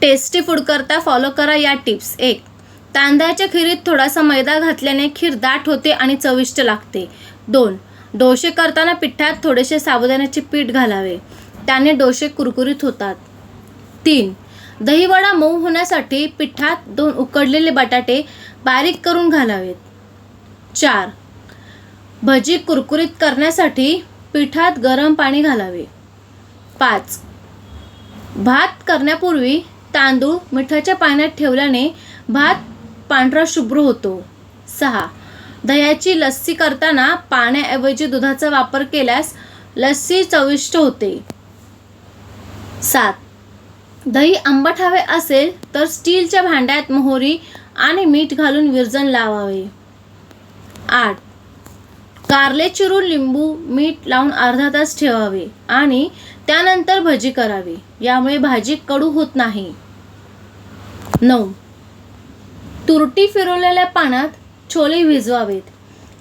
Tasty food करता follow करा या टिप्स एक तांदळाच्या खिरीत थोडासा मैदा घातल्याने खीर दाट होते आणि चविष्ट लागते. दोन डोसे करताना पिठात थोडेसे साबुदाण्याचे पीठ घालावे. त्याने डोसे कुरकुरीत होतात. तीन दहीवडा मऊ होण्यासाठी पिठात दोन उकडलेले बटाटे बारीक करून घालावेत. चार भजी कुरकुरीत करण्यासाठी पिठात गरम पाणी घालावे. पाच भात करण्यापूर्वी तांदूळ मिठाच्या पाण्यात ठेवल्याने भात पांढरा शुभ्र होतो. सहा. दह्याची लस्सी करताना पाण्याऐवजी दुधाचा वापर केल्यास लस्सी चविष्ट होते. सात. दही आंबट हवे असेल तर स्टीलच्या भांड्यात मोहरी आणि मीठ घालून विरजन लावावे. आठ. कारले चिरून लिंबू मीठ लावून अर्धा तास ठेवावे आणि त्यानंतर भजी करावी. यामुळे भाजी कडू होत नाही. नऊ. तुरटी फिरवलेल्या पाण्यात छोले भिजवावेत.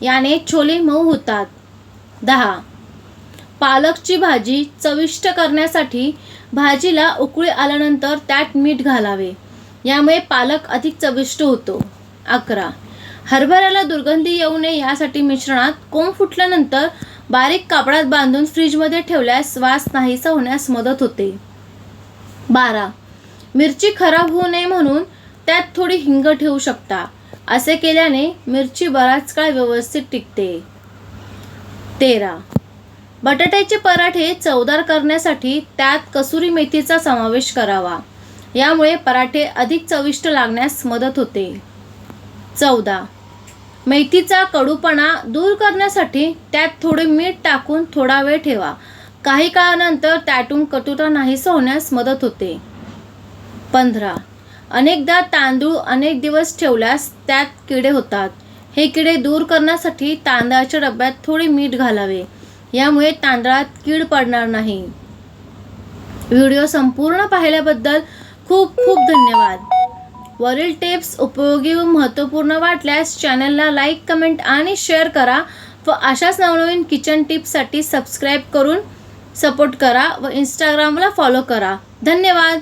याने छोले मऊ होतात. दहा. पालकची भाजी चविष्ट करण्यासाठी भाजीला उकळी आल्यानंतर त्यात मीठ घालावे. यामुळे पालक अधिक चविष्ट होतो. अकरा. हरभऱ्याला दुर्गंधी येऊ नये यासाठी मिश्रणात कोंब फुटल्यानंतर बारीक कापडात बांधून फ्रीजमध्ये ठेवल्यास वास नाहीसा होण्यास मदत होते. बारा. मिरची खराब होऊ नये म्हणून त्यात थोडी हिंग ठेवू शकता. असे केल्याने मिरची बराच काळ व्यवस्थित टिकते. तेरा. बटाट्याचे पराठे चवदार करण्यासाठी त्यात कसुरी मेथीचा समावेश करावा. यामुळे पराठे अधिक चविष्ट लागण्यास मदत होते. चौदा. मेथीचा कडूपणा दूर करण्यासाठी त्यात थोडे मीठ टाकून थोडा वेळ ठेवा. काही काळानंतर त्यातून कटुता नाहीसा होण्यास मदत होते. पंधरा. अनेकदा तांदूळ अनेक दिवस ठेवल्यास त्यात किडे होतात. हे किडे दूर करण्यासाठी तांदळाच्या डब्यात थोडे मीठ घालावे. यामुळे तांदळात कीड पडणार नाही. व्हिडिओ संपूर्ण पाहिल्याबद्दल खूप खूप धन्यवाद. वरील टिप्स उपयोगी व महत्त्वपूर्ण वाटल्यास चॅनलला लाईक कमेंट आणि शेअर करा व अशाच नवनवीन किचन टिप्ससाठी सबस्क्राईब करून सपोर्ट करा व इंस्टाग्रामला फॉलो करा. धन्यवाद.